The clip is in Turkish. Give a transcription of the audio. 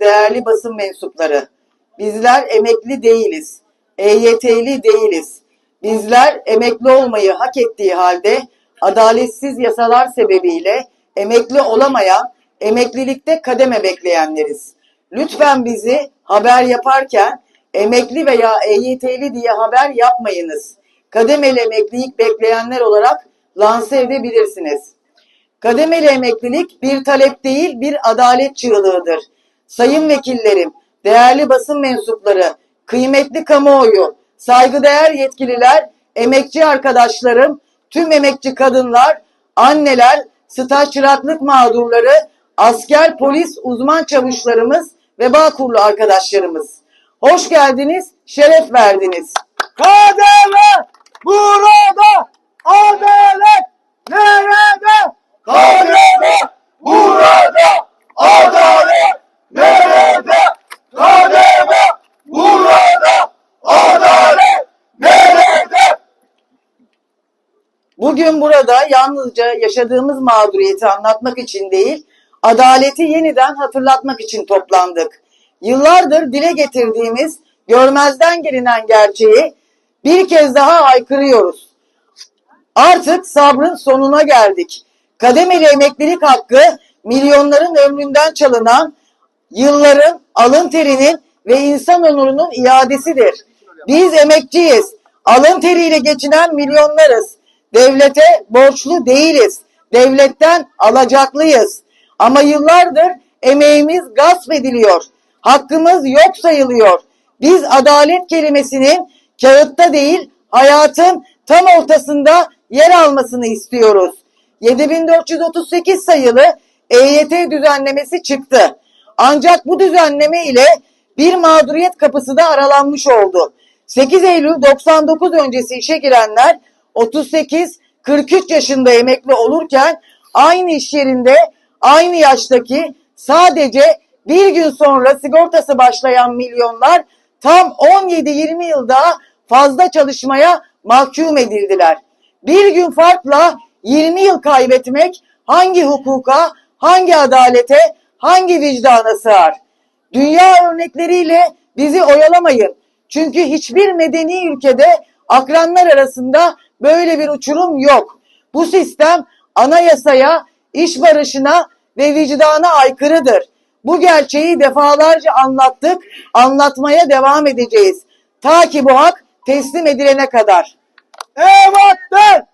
değerli basın mensupları. Bizler emekli değiliz. EYT'li değiliz. Bizler emekli olmayı hak ettiği halde adaletsiz yasalar sebebiyle emekli olamayan, emeklilikte kademe bekleyenleriz. Lütfen bizi haber yaparken emekli veya EYT'li diye haber yapmayınız. Kademeli emeklilik bekleyenler olarak lanse edebilirsiniz. Kademeli emeklilik bir talep değil bir adalet çığlığıdır. Sayın vekillerim, değerli basın mensupları, kıymetli kamuoyu, saygıdeğer yetkililer, emekçi arkadaşlarım, tüm emekçi kadınlar, anneler, staj çıraklık mağdurları, asker, polis, uzman çavuşlarımız ve Bağkurlu arkadaşlarımız. Hoş geldiniz, şeref verdiniz. Kademe burada, adalet nerede? Kademe burada, adalet nerede? Kademe burada, adalet nerede? Bugün burada yalnızca yaşadığımız mağduriyeti anlatmak için değil, adaleti yeniden hatırlatmak için toplandık. Yıllardır dile getirdiğimiz görmezden gelinen gerçeği bir kez daha aykırıyoruz. Artık sabrın sonuna geldik. Kademeli emeklilik hakkı milyonların ömründen çalınan yılların alın terinin ve insan onurunun iadesidir. Biz emekçiyiz. Alın teriyle geçinen milyonlarız. Devlete borçlu değiliz. Devletten alacaklıyız. Ama yıllardır emeğimiz gasp ediliyor. Hakkımız yok sayılıyor. Biz adalet kelimesinin kağıtta değil hayatın tam ortasında yer almasını istiyoruz. 7438 sayılı EYT düzenlemesi çıktı. Ancak bu düzenleme ile bir mağduriyet kapısı da aralanmış oldu. 8 Eylül 99 öncesi işe girenler 38-43 yaşında emekli olurken aynı iş yerinde aynı yaştaki sadece bir gün sonra sigortası başlayan milyonlar tam 17-20 yıl daha fazla çalışmaya mahkum edildiler. Bir gün farkla 20 yıl kaybetmek hangi hukuka, hangi adalete, hangi vicdana sığar? Dünya örnekleriyle bizi oyalamayın. Çünkü hiçbir medeni ülkede akranlar arasında böyle bir uçurum yok. Bu sistem anayasaya, iş barışına ve vicdana aykırıdır. Bu gerçeği defalarca anlattık, anlatmaya devam edeceğiz. Ta ki bu hak teslim edilene kadar. Evatlar